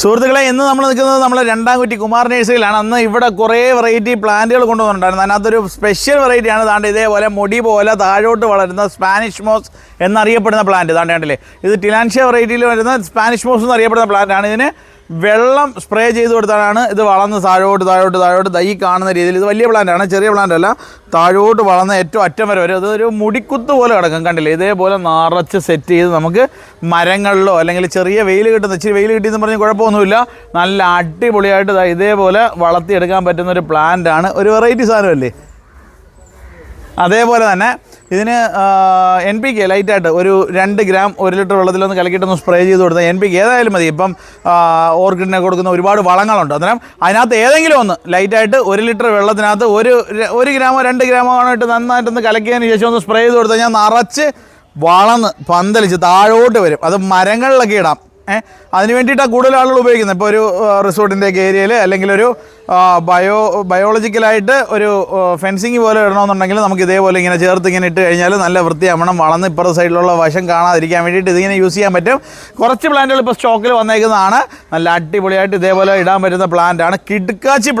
സുഹൃത്തുക്കളെ ഇന്ന് നമ്മൾ നിൽക്കുന്നത് നമ്മൾ രണ്ടാം കുറ്റി കുമാർ നേഴ്സറിയിലാണ്. അന്ന് ഇവിടെ കുറേ വെറൈറ്റി പ്ലാന്റുകൾ കൊണ്ടുവന്നിട്ടുണ്ടായിരുന്നു. അതിനകത്തൊരു സ്പെഷ്യൽ വെറൈറ്റിയാണ് താണ്ട് ഇതേപോലെ മുടി പോലെ താഴോട്ട് വളരുന്ന സ്പാനിഷ് മോസ് എന്നറിയപ്പെടുന്ന പ്ലാന്റ് താണ്ട് കണ്ടില്ലേ? ഇത് ടിലാൻഷ്യ വെറൈറ്റിയിൽ വരുന്ന സ്പാനിഷ് മോസ് എന്നറിയപ്പെടുന്ന പ്ലാന്റാണ് ഇതിന് വെള്ളം സ്പ്രേ ചെയ്ത് കൊടുത്താലാണ് ഇത് വളർന്ന് താഴോട്ട് താഴോട്ട് താഴോട്ട് തൈ കാണുന്ന രീതിയിൽ ഇത് വലിയ പ്ലാന്റ് ആണ് ചെറിയ പ്ലാന്റ് അല്ല താഴോട്ട് വളർന്ന ഏറ്റവും അറ്റം വരെ വരും അതൊരു മുടിക്കുത്ത് പോലെ കിടക്കും കണ്ടില്ലേ? ഇതേപോലെ നിറച്ച് സെറ്റ് ചെയ്ത് നമുക്ക് മരങ്ങളിലോ അല്ലെങ്കിൽ ചെറിയ വെയിൽ കിട്ടുന്ന ഇച്ചിരി വെയിൽ കിട്ടിയെന്ന് പറഞ്ഞ് കുഴപ്പമൊന്നുമില്ല. നല്ല അടിപൊളിയായിട്ട് ഇതേപോലെ വളർത്തിയെടുക്കാൻ പറ്റുന്ന ഒരു പ്ലാന്റ് ആണ്. ഒരു വെറൈറ്റി സാധനമല്ലേ? അതേപോലെ തന്നെ ഇതിന് എൻ പി കെ ലൈറ്റായിട്ട് ഒരു രണ്ട് ഗ്രാം ഒരു ലിറ്റർ വെള്ളത്തിലൊന്ന് കലക്കിയിട്ടൊന്ന് സ്പ്രേ ചെയ്ത് കൊടുത്താൽ എൻ പി കെ ഏതായാലും മതി. ഇപ്പം ഓർക്കിഡിനെ കൊടുക്കുന്ന ഒരുപാട് വളങ്ങളുണ്ട്. അന്നേരം അതിനകത്ത് ഏതെങ്കിലും ഒന്ന് ലൈറ്റായിട്ട് ഒരു ലിറ്റർ വെള്ളത്തിനകത്ത് ഒരു ഒരു ഗ്രാമോ രണ്ട് ഗ്രാമോ ആയിട്ട് നന്നായിട്ടൊന്ന് കലക്കിയതിന് ശേഷം ഒന്ന് സ്പ്രേ ചെയ്ത് കൊടുത്താൽ ഞാൻ നിറച്ച് വളർന്ന് പന്തലിച്ച് താഴോട്ട് വരും. അത് മരങ്ങളിലൊക്കെ ഇടാം. അതിന് വേണ്ടിയിട്ടാണ് കൂടുതൽ ആളുകൾ ഉപയോഗിക്കുന്നത്. ഇപ്പോൾ ഒരു റിസോർട്ടിന്റെ ഒക്കെ ഏരിയയിൽ അല്ലെങ്കിൽ ഒരു ബയോ ബയോളജിക്കലായിട്ട് ഒരു ഫെൻസിങ് പോലെ ഇടണമെന്നുണ്ടെങ്കിൽ നമുക്ക് ഇതേപോലെ ഇങ്ങനെ ചേർത്ത് ഇങ്ങനെ ഇട്ട് കഴിഞ്ഞാൽ നല്ല വൃത്തിയാവണം. വളർന്ന് ഇപ്പുറത്തെ സൈഡിലുള്ള വശം കാണാതിരിക്കാൻ വേണ്ടിയിട്ട് ഇതിങ്ങനെ യൂസ് ചെയ്യാൻ പറ്റും. കുറച്ച് പ്ലാന്റുകൾ ഇപ്പോൾ സ്റ്റോക്കിൽ വന്നേക്കുന്നതാണ്. നല്ല അടിപൊളിയായിട്ട് ഇതേപോലെ ഇടാൻ പറ്റുന്ന പ്ലാന്റാണ്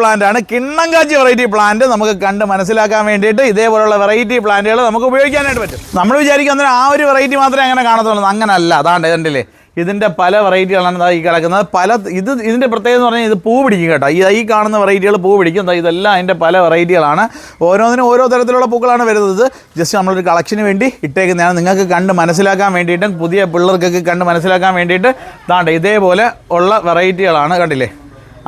പ്ലാന്റ് ആണ്. കിണ്ണങ്കാച്ചി വെറൈറ്റി പ്ലാന്റ് നമുക്ക് കണ്ട് മനസ്സിലാക്കാൻ വേണ്ടിയിട്ട് ഇതേപോലുള്ള വെറൈറ്റി പ്ലാന്റുകൾ നമുക്ക് ഉപയോഗിക്കാനായിട്ട് പറ്റും. നമ്മൾ വിചാരിക്കുന്ന ആ ഒരു വെറൈറ്റി മാത്രമേ അങ്ങനെ കാണത്തുള്ളൂ. അങ്ങനല്ല. അതാണ്ട് കണ്ടില്ലേ ഇതിന്റെ പല വെറൈറ്റികളാണ് ഈ കിടക്കുന്നത്. പല ഇത് ഇതിന്റെ പ്രത്യേകത എന്ന് പറഞ്ഞാൽ ഇത് പൂ പിടിക്കും കേട്ടോ. ഈ ഈ കാണുന്ന വെറൈറ്റികൾ പൂ പിടിക്കും. ഇതെല്ലാം അതിന്റെ പല വെറൈറ്റികളാണ്. ഓരോന്നിനും ഓരോ തരത്തിലുള്ള പൂക്കളാണ് വരുന്നത്. ജസ്റ്റ് നമ്മളൊരു കളക്ഷന് വേണ്ടി ഇട്ടേക്കുന്നതാണ്. നിങ്ങൾക്ക് കണ്ട് മനസ്സിലാക്കാൻ വേണ്ടിയിട്ടും പുതിയ പിള്ളേർക്കൊക്കെ കണ്ട് മനസ്സിലാക്കാൻ വേണ്ടിയിട്ട് താണ്ട ഇതേപോലെ ഉള്ള വെറൈറ്റികളാണ് കണ്ടില്ലേ?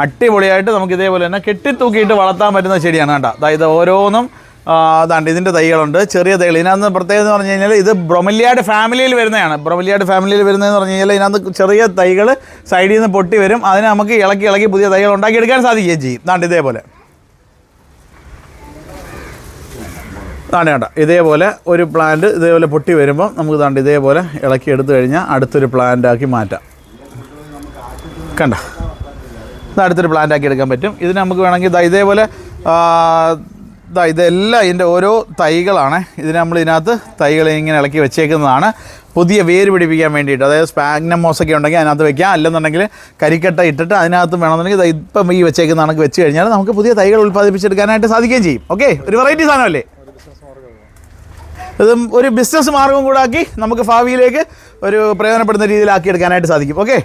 അടിപൊളിയായിട്ട് നമുക്ക് ഇതേപോലെ തന്നെ കെട്ടിത്തൂക്കിയിട്ട് വളർത്താൻ പറ്റുന്ന ചെടിയാണ് കേട്ടോ. അതായത് ഓരോന്നും അതാണ്ട് ഇതിന്റെ തൈകളുണ്ട്. ചെറിയ തൈകൾ. ഇതിനകത്ത് പ്രത്യേകത എന്ന് പറഞ്ഞു കഴിഞ്ഞാൽ ഇത് ബ്രൊമലിയാട് ഫാമിലിയിൽ വരുന്നതാണ്. ബ്രൊമലിയാട് ഫാമിലിയിൽ വരുന്നതെന്ന് പറഞ്ഞു കഴിഞ്ഞാൽ ഇതിനകത്ത് ചെറിയ തൈകൾ സൈഡിൽ നിന്ന് പൊട്ടി വരും. അതിനെ നമുക്ക് ഇളക്കി ഇളക്കി പുതിയ തൈകൾ ഉണ്ടാക്കിയെടുക്കാൻ സാധിക്കുകയും ചെയ്യും. ദാണ്ട് ഇതേപോലെ. ദാണ്ട് കേട്ടോ ഇതേപോലെ ഒരു പ്ലാന്റ് ഇതേപോലെ പൊട്ടി വരുമ്പോൾ നമുക്ക് ദാണ്ട് ഇതേപോലെ ഇളക്കി എടുത്തു കഴിഞ്ഞാൽ അടുത്തൊരു പ്ലാന്റ് ആക്കി മാറ്റാം. കണ്ട? അടുത്തൊരു പ്ലാന്റ് ആക്കി എടുക്കാൻ പറ്റും. ഇതിന് നമുക്ക് വേണമെങ്കിൽ ഇതേപോലെ ദാ ഇതെല്ലാം ഇതിന്റെ ഓരോ തൈകളാണ്. ഇതിന് നമ്മൾ ഇതിനകത്ത് തൈകൾ ഇങ്ങനെ ഇളക്കി വെച്ചേക്കുന്നതാണ്. പുതിയ വേര് പിടിപ്പിക്കാൻ വേണ്ടിയിട്ട്. അതായത് സ്പാഗ്നമോസ് ഒക്കെ ഉണ്ടെങ്കിൽ അതിനകത്ത് വെക്കാം. അല്ലെന്നുണ്ടെങ്കിൽ കരിക്കട്ട ഇട്ടിട്ട് അതിനകത്ത് വേണമെന്നുണ്ടെങ്കിൽ ഇപ്പം ഈ വെച്ചേക്കുന്ന കണക്ക് വെച്ച് കഴിഞ്ഞാൽ നമുക്ക് പുതിയ തൈകൾ ഉൽപ്പാദിപ്പിച്ചെടുക്കാനായിട്ട് സാധിക്കുകയും ചെയ്യും. ഓക്കെ? ഒരു വെറൈറ്റി സാധനമല്ലേ? ഇതും ഒരു ബിസിനസ് മാർഗം കൂടാക്കി നമുക്ക് ഭാവിയിലേക്ക് ഒരു പ്രയോജനപ്പെടുന്ന രീതിയിലാക്കി എടുക്കാനായിട്ട് സാധിക്കും. ഓക്കെ?